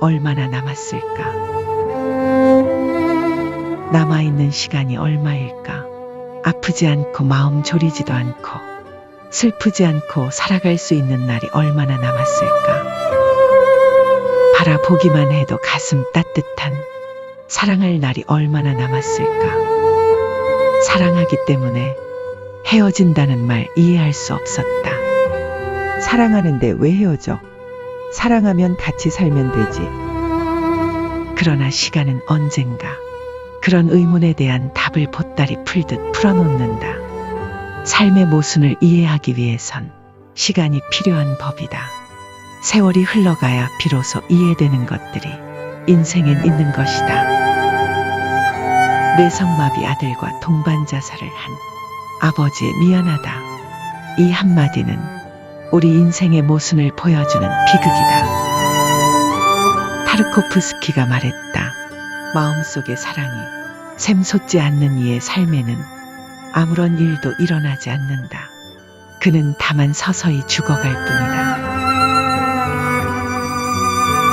얼마나 남았을까? 남아있는 시간이 얼마일까? 아프지 않고 마음 졸이지도 않고 슬프지 않고 살아갈 수 있는 날이 얼마나 남았을까? 바라보기만 해도 가슴 따뜻한 사랑할 날이 얼마나 남았을까? 사랑하기 때문에 헤어진다는 말 이해할 수 없었다. 사랑하는데 왜 헤어져? 사랑하면 같이 살면 되지. 그러나 시간은 언젠가 그런 의문에 대한 답을 보따리 풀듯 풀어놓는다. 삶의 모순을 이해하기 위해선 시간이 필요한 법이다. 세월이 흘러가야 비로소 이해되는 것들이 인생엔 있는 것이다. 뇌성마비 아들과 동반 자살을 한 아버지의 미안하다. 이 한마디는 우리 인생의 모순을 보여주는 비극이다. 타르코프스키가 말했다. 마음속의 사랑이 샘솟지 않는 이의 삶에는 아무런 일도 일어나지 않는다. 그는 다만 서서히 죽어갈 뿐이다.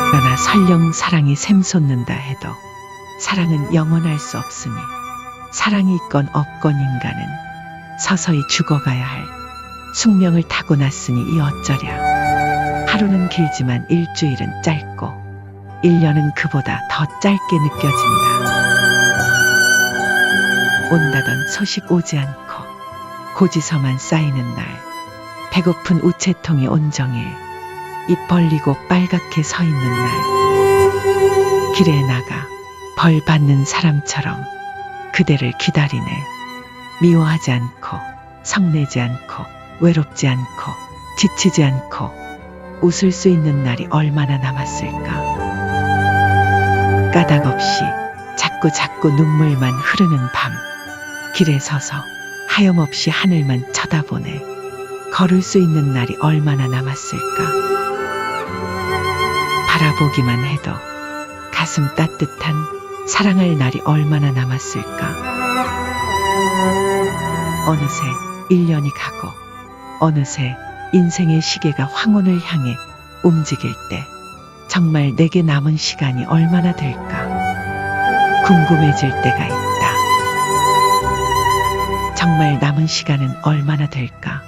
그러나 설령 사랑이 샘솟는다 해도 사랑은 영원할 수 없으니 사랑이 있건 없건 인간은 서서히 죽어가야 할 숙명을 타고났으니 이 어쩌랴. 하루는 길지만 일주일은 짧고 1년은 그보다 더 짧게 느껴진다. 온다던 소식 오지 않고 고지서만 쌓이는 날 배고픈 우체통이 온종일 입 벌리고 빨갛게 서 있는 날 길에 나가 벌 받는 사람처럼 그대를 기다리네 미워하지 않고 성내지 않고 외롭지 않고 지치지 않고 웃을 수 있는 날이 얼마나 남았을까? 까닭 없이 자꾸 자꾸 눈물만 흐르는 밤 길에 서서 하염없이 하늘만 쳐다보네 걸을 수 있는 날이 얼마나 남았을까? 바라보기만 해도 가슴 따뜻한 사랑할 날이 얼마나 남았을까? 어느새 1년이 가고 어느새 인생의 시계가 황혼을 향해 움직일 때 정말 내게 남은 시간이 얼마나 될까 궁금해질 때가 있다. 정말 남은 시간은 얼마나 될까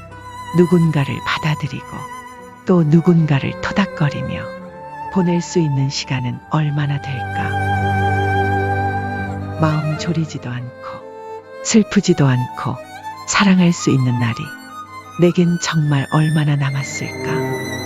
누군가를 받아들이고 또 누군가를 토닥거리며 보낼 수 있는 시간은 얼마나 될까 마음 졸이지도 않고 슬프지도 않고 사랑할 수 있는 날이 내겐 정말 얼마나 남았을까?